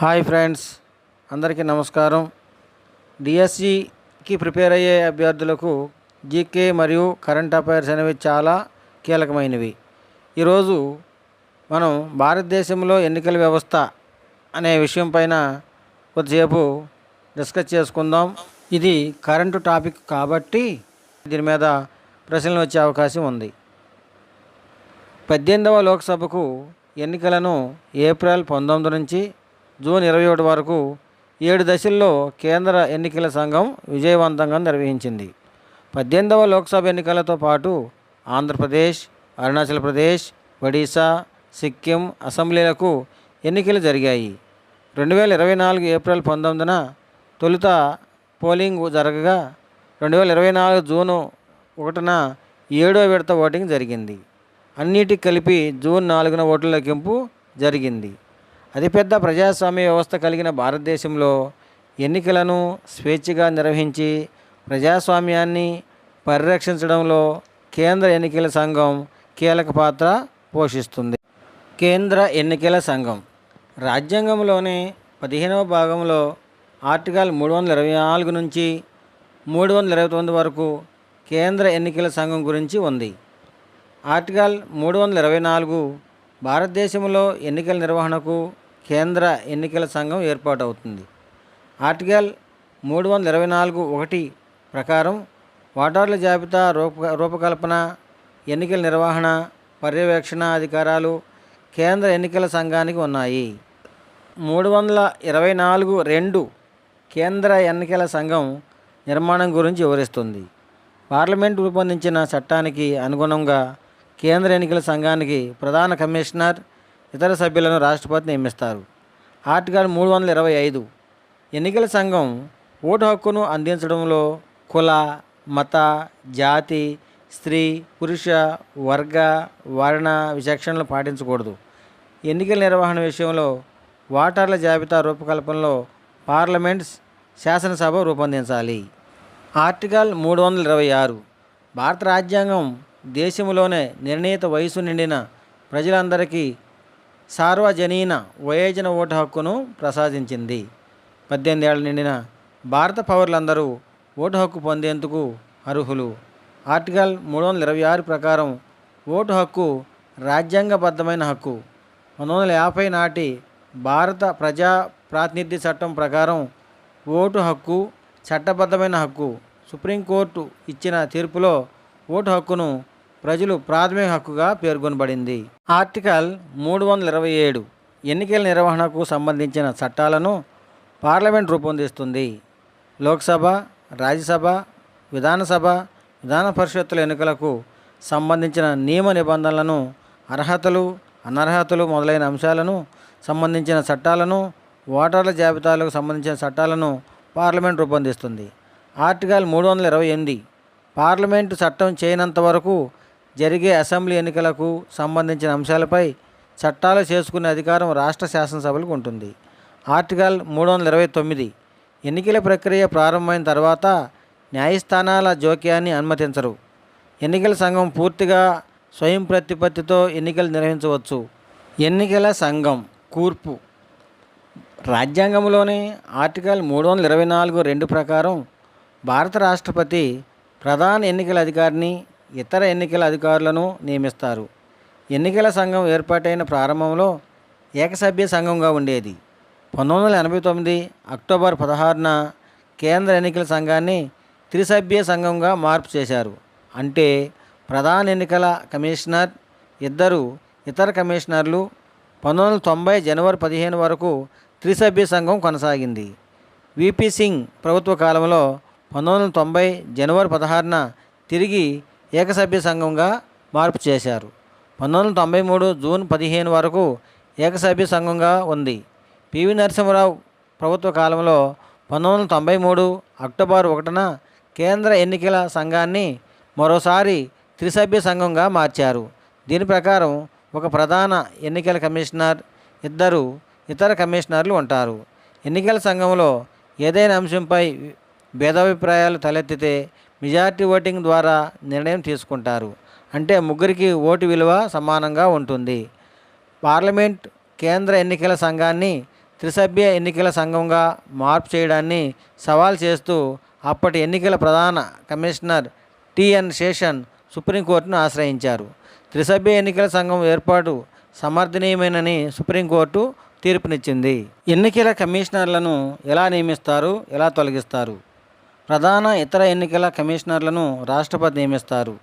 Hi friends అందరికీ నమస్కారం. డిఎస్సికి ప్రిపేర్ అయ్యే అభ్యర్థులకు జీకే మరియు కరెంట్ అఫైర్స్ అనేవి చాలా కీలకమైనవి. ఈరోజు మనం భారతదేశంలో ఎన్నికల వ్యవస్థ అనే విషయం పైన కొద్దిసేపు డిస్కస్ చేసుకుందాం. ఇది కరెంటు టాపిక్ కాబట్టి దీని మీద ప్రశ్నలు వచ్చే అవకాశం ఉంది. పద్దెనిమిదవ లోక్సభకు ఎన్నికలను ఏప్రిల్ పంతొమ్మిది నుంచి జూన్ ఇరవై ఒకటి వరకు ఏడు దశల్లో కేంద్ర ఎన్నికల సంఘం విజయవంతంగా నిర్వహించింది. పద్దెనిమిదవ లోక్సభ ఎన్నికలతో పాటు ఆంధ్రప్రదేశ్ అరుణాచల్ ప్రదేశ్ ఒడిశా సిక్కిం అసెంబ్లీలకు ఎన్నికలు జరిగాయి. రెండు వేల ఇరవై నాలుగు ఏప్రిల్ పంతొమ్మిదిన తొలుత పోలింగ్ జరగగా రెండు వేల ఇరవై నాలుగు జూను ఒకటిన ఏడో విడత ఓటింగ్ జరిగింది. అన్నిటికి కలిపి జూన్ నాలుగున ఓట్ల లెక్కింపు జరిగింది. అతిపెద్ద ప్రజాస్వామ్య వ్యవస్థ కలిగిన భారతదేశంలో ఎన్నికలను స్వేచ్ఛగా నిర్వహించి ప్రజాస్వామ్యాన్ని పరిరక్షించడంలో కేంద్ర ఎన్నికల సంఘం కీలక పాత్ర పోషిస్తుంది. కేంద్ర ఎన్నికల సంఘం రాజ్యాంగంలోని పదిహేనవ భాగంలో ఆర్టికల్ మూడు వందల ఇరవై నాలుగు నుంచి మూడు వందల ఇరవై తొమ్మిది వరకు కేంద్ర ఎన్నికల సంఘం గురించి ఉంది. ఆర్టికల్ మూడు వందల ఇరవై నాలుగు భారతదేశంలో ఎన్నికల నిర్వహణకు కేంద్ర ఎన్నికల సంఘం ఏర్పాటవుతుంది. ఆర్టికల్ మూడు వందల ఇరవై నాలుగు ఒకటి ప్రకారం ఓటర్ల జాబితా రూప రూపకల్పన ఎన్నికల నిర్వహణ పర్యవేక్షణ అధికారాలు కేంద్ర ఎన్నికల సంఘానికి ఉన్నాయి. మూడు వందల ఇరవై నాలుగు రెండు కేంద్ర ఎన్నికల సంఘం నిర్మాణం గురించి వివరిస్తుంది. పార్లమెంట్ రూపొందించిన చట్టానికి అనుగుణంగా కేంద్ర ఎన్నికల సంఘానికి ప్రధాన కమిషనర్ ఇతర సభ్యులను రాష్ట్రపతి నియమిస్తారు. ఆర్టికల్ మూడు వందల ఇరవై ఐదు. ఎన్నికల సంఘం ఓటు హక్కును అందించడంలో కుల మత జాతి స్త్రీ పురుష వర్గ వర్ణ విచక్షణలు పాటించకూడదు. ఎన్నికల నిర్వహణ విషయంలో ఓటర్ల జాబితా రూపకల్పనలో పార్లమెంట్ శాసనసభ రూపొందించాలి. ఆర్టికల్ మూడు వందల ఇరవై ఆరు. భారత రాజ్యాంగం దేశంలోనే నిర్ణీత వయసు నిండిన ప్రజలందరికీ సార్వజనీన వయోజన ఓటు హక్కును ప్రసాదించింది. పద్దెనిమిది ఏళ్ళ నిండిన భారత పౌరులందరూ ఓటు హక్కు పొందేందుకు అర్హులు. ఆర్టికల్ మూడు వందల ఇరవై ఆరు ప్రకారం ఓటు హక్కు రాజ్యాంగబద్ధమైన హక్కు. పంతొమ్మిది వందల యాభై నాటి భారత ప్రజా ప్రాతినిధ్య చట్టం ప్రకారం ఓటు హక్కు చట్టబద్ధమైన హక్కు సుప్రీంకోర్టు ఇచ్చిన తీర్పులో ఓటు హక్కును ప్రజలు ప్రాథమిక హక్కుగా పేర్కొనబడింది. ఆర్టికల్ మూడు వందల ఇరవై ఏడు ఎన్నికల నిర్వహణకు సంబంధించిన చట్టాలను పార్లమెంట్ రూపొందిస్తుంది. లోక్సభ రాజ్యసభ విధానసభ విధాన పరిషత్తుల ఎన్నికలకు సంబంధించిన నియమ నిబంధనలను అర్హతలు అనర్హతలు మొదలైన అంశాలను సంబంధించిన చట్టాలను ఓటర్ల జాబితాలకు సంబంధించిన చట్టాలను పార్లమెంట్ రూపొందిస్తుంది. ఆర్టికల్ మూడు వందల ఇరవై ఎనిమిది పార్లమెంటు చట్టం చేయనంత వరకు జరిగే అసెంబ్లీ ఎన్నికలకు సంబంధించిన అంశాలపై చట్టాలు చేసుకునే అధికారం రాష్ట్ర శాసనసభలకు ఉంటుంది. ఆర్టికల్ మూడు వందల ఇరవై తొమ్మిది ఎన్నికల ప్రక్రియ ప్రారంభమైన తర్వాత న్యాయస్థానాల జోక్యాన్ని అనుమతించరు. ఎన్నికల సంఘం పూర్తిగా స్వయం ప్రతిపత్తితో ఎన్నికలు నిర్వహించవచ్చు. ఎన్నికల సంఘం కూర్పు. రాజ్యాంగంలోని ఆర్టికల్ మూడు వందల ఇరవై నాలుగు రెండు ప్రకారం భారత రాష్ట్రపతి ప్రధాన ఎన్నికల అధికారిని ఇతర ఎన్నికల అధికారులను నియమిస్తారు. ఎన్నికల సంఘం ఏర్పాటైన ప్రారంభంలో ఏకసభ్య సంఘంగా ఉండేది. పంతొమ్మిది వందల ఎనభై తొమ్మిది అక్టోబర్ పదహారున కేంద్ర ఎన్నికల సంఘాన్ని త్రిసభ్య సంఘంగా మార్పు చేశారు. అంటే ప్రధాన ఎన్నికల కమిషనర్ ఇద్దరు ఇతర కమిషనర్లు పంతొమ్మిది వందల తొంభై జనవరి పదిహేను వరకు త్రిసభ్య సంఘం కొనసాగింది. విపి సింగ్ ప్రభుత్వ కాలంలో పంతొమ్మిది వందల తొంభై జనవరి పదహారున తిరిగి ఏకసభ్య సంఘంగా మార్పు చేశారు. పంతొమ్మిది వందల తొంభై మూడు జూన్ పదిహేను వరకు ఏకసభ్య సంఘంగా ఉంది. పివి నరసింహరావు ప్రభుత్వ కాలంలో పంతొమ్మిది వందల తొంభై మూడు అక్టోబర్ ఒకటిన కేంద్ర ఎన్నికల సంఘాన్ని మరోసారి త్రిసభ్య సంఘంగా మార్చారు. దీని ప్రకారం ఒక ప్రధాన ఎన్నికల కమిషనర్ ఇద్దరు ఇతర కమిషనర్లు ఉంటారు. ఎన్నికల సంఘంలో ఏదైనా అంశంపై భేదాభిప్రాయాలు తలెత్తితే మెజారిటీ ఓటింగ్ ద్వారా నిర్ణయం తీసుకుంటారు. అంటే ముగ్గురికి ఓటు విలువ సమానంగా ఉంటుంది. పార్లమెంట్ కేంద్ర ఎన్నికల సంఘాన్ని త్రిసభ్య ఎన్నికల సంఘంగా మార్పు చేయడాన్ని సవాల్ చేస్తూ అప్పటి ఎన్నికల ప్రధాన కమిషనర్ టిఎన్ శేషన్ సుప్రీంకోర్టును ఆశ్రయించారు. త్రిసభ్య ఎన్నికల సంఘం ఏర్పాటు సమర్థనీయమేనని సుప్రీంకోర్టు తీర్పునిచ్చింది. ఎన్నికల కమిషనర్లను ఎలా నియమిస్తారు? ఎలా తొలగిస్తారు? ప్రధాన ఇతర ఎన్నికల కమిషనర్లను రాష్ట్రపతి నియమిస్తారు.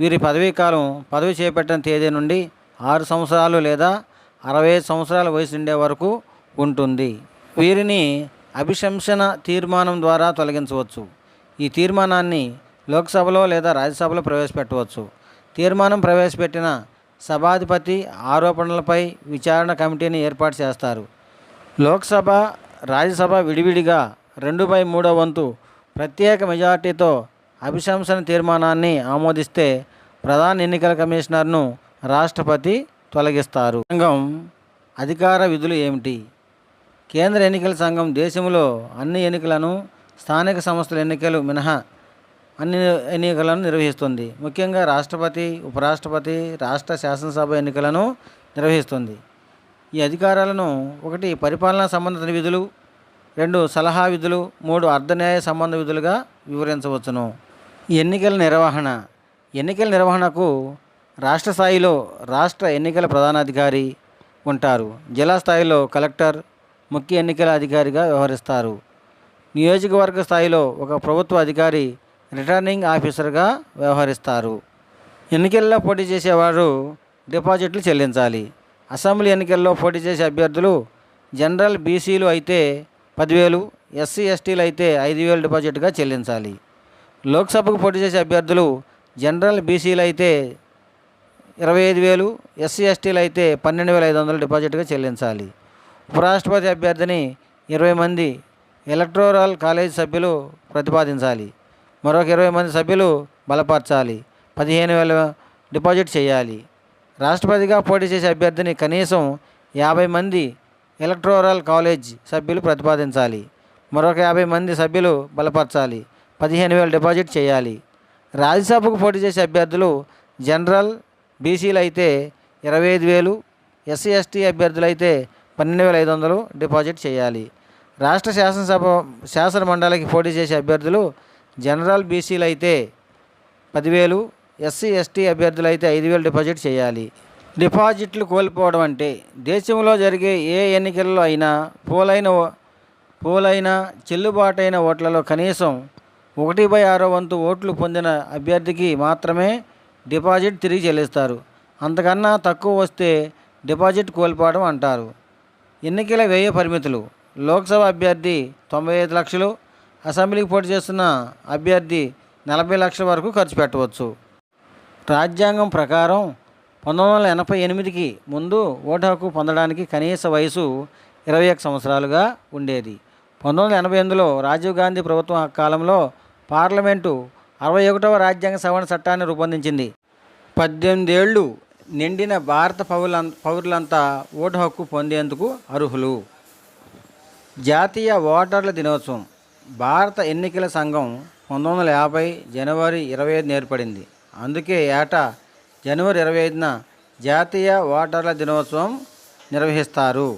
వీరి పదవీ కాలం పదవి చేపట్టిన తేదీ నుండి ఆరు సంవత్సరాలు లేదా అరవై ఐదు సంవత్సరాల వయసు ఉండే వరకు ఉంటుంది. వీరిని అభిశంసన తీర్మానం ద్వారా తొలగించవచ్చు. ఈ తీర్మానాన్ని లోక్సభలో లేదా రాజ్యసభలో ప్రవేశపెట్టవచ్చు. తీర్మానం ప్రవేశపెట్టిన సభాధిపతి ఆరోపణలపై విచారణ కమిటీని ఏర్పాటు చేస్తారు. లోక్సభ రాజ్యసభ విడివిడిగా రెండు బై మూడో వంతు ప్రత్యేక మెజార్టీతో అభిశంసన తీర్మానాన్ని ఆమోదిస్తే ప్రధాన ఎన్నికల కమిషనర్ను రాష్ట్రపతి తొలగిస్తారు. సంఘం అధికార విధులు ఏమిటి? కేంద్ర ఎన్నికల సంఘం దేశంలో అన్ని ఎన్నికలను స్థానిక సంస్థల ఎన్నికలు మినహా అన్ని ఎన్నికలను నిర్వహిస్తుంది. ముఖ్యంగా రాష్ట్రపతి ఉపరాష్ట్రపతి రాష్ట్ర శాసనసభ ఎన్నికలను నిర్వహిస్తుంది. ఈ అధికారాలను ఒకటి పరిపాలనా సంబంధిత విధులు రెండు సలహా విధులు మూడు అర్ధన్యాయ సంబంధ విధులుగా వివరించవచ్చును. ఎన్నికల నిర్వహణ. ఎన్నికల నిర్వహణకు రాష్ట్ర స్థాయిలో రాష్ట్ర ఎన్నికల ప్రధానాధికారి ఉంటారు. జిల్లా స్థాయిలో కలెక్టర్ ముఖ్య ఎన్నికల అధికారిగా వ్యవహరిస్తారు. నియోజకవర్గ స్థాయిలో ఒక ప్రభుత్వ అధికారి రిటర్నింగ్ ఆఫీసర్గా వ్యవహరిస్తారు. ఎన్నికల్లో పోటీ చేసేవారు డిపాజిట్లు చెల్లించాలి. అసెంబ్లీ ఎన్నికల్లో పోటీ చేసే అభ్యర్థులు జనరల్ బీసీలు అయితే పదివేలు ఎస్సీ ఎస్టీలు అయితే ఐదు వేలు డిపాజిట్గా చెల్లించాలి. లోక్సభకు పోటీ చేసే అభ్యర్థులు జనరల్ బీసీలు అయితే ఇరవై ఐదు వేలు ఎస్సీ ఎస్టీలు అయితే పన్నెండు వేల ఐదు వందలు డిపాజిట్గా చెల్లించాలి. ఉపరాష్ట్రపతి అభ్యర్థిని ఇరవై మంది ఎలక్టోరల్ కాలేజ్ సభ్యులు ప్రతిపాదించాలి. మరొక ఇరవై మంది సభ్యులు బలపరచాలి. పదిహేను వేల డిపాజిట్ చేయాలి. రాష్ట్రపతిగా పోటీ చేసే అభ్యర్థిని కనీసం యాభై మంది ఎలక్టోరల్ కాలేజ్ సభ్యులు ప్రతిపాదించాలి. మరొక యాభై మంది సభ్యులు బలపరచాలి. పదిహేను వేలు డిపాజిట్ చేయాలి. రాజ్యసభకు పోటీ చేసే అభ్యర్థులు జనరల్ బీసీలు అయితే ఇరవై ఐదు వేలు ఎస్సీ ఎస్టీ అభ్యర్థులు అయితే పన్నెండు వేల ఐదు వందలు డిపాజిట్ చేయాలి. రాష్ట్ర శాసనసభ శాసన మండలికి పోటీ చేసే అభ్యర్థులు జనరల్ బీసీలు అయితే పదివేలు ఎస్సీ ఎస్టీ అభ్యర్థులు అయితే ఐదు వేలు డిపాజిట్ చేయాలి. డిపాజిట్లు కోల్పోవడం అంటే దేశంలో జరిగే ఏ ఎన్నికల్లో అయినా పోలైన ఓ- పోలైన చెల్లుబాటైన ఓట్లలో కనీసం ఒకటి బై ఆరో వంతు ఓట్లు పొందిన అభ్యర్థికి మాత్రమే డిపాజిట్ తిరిగి చెల్లిస్తారు. అంతకన్నా తక్కువ వస్తే డిపాజిట్ కోల్పోవడం అంటారు. ఎన్నికల వ్యయ పరిమితులు. లోక్సభ అభ్యర్థి తొంభై ఐదు లక్షలు అసెంబ్లీకి పోటీ చేస్తున్న అభ్యర్థి నలభై లక్షల వరకు ఖర్చు పెట్టవచ్చు. రాజ్యాంగం ప్రకారం పంతొమ్మిది వందల ఎనభై ఎనిమిదికి ముందు ఓటు హక్కు పొందడానికి కనీస వయసు ఇరవై ఒక సంవత్సరాలుగా ఉండేది. పంతొమ్మిది వందల ఎనభై ఎనిమిదిలో రాజీవ్ గాంధీ ప్రభుత్వం కాలంలో పార్లమెంటు అరవై ఒకటవ రాజ్యాంగ సవరణ చట్టాన్ని రూపొందించింది. పద్దెనిమిదేళ్ళు నిండిన భారత పౌరుల పౌరులంతా ఓటు హక్కు పొందేందుకు అర్హులు. జాతీయ ఓటర్ల దినోత్సవం భారత ఎన్నికల సంఘం పంతొమ్మిది వందల యాభై జనవరి ఇరవై ఐదున ఏర్పడింది. అందుకే ఏటా జనవరి ఇరవై ఐదున జాతీయ ఓటర్ల దినోత్సవం నిర్వహిస్తారు.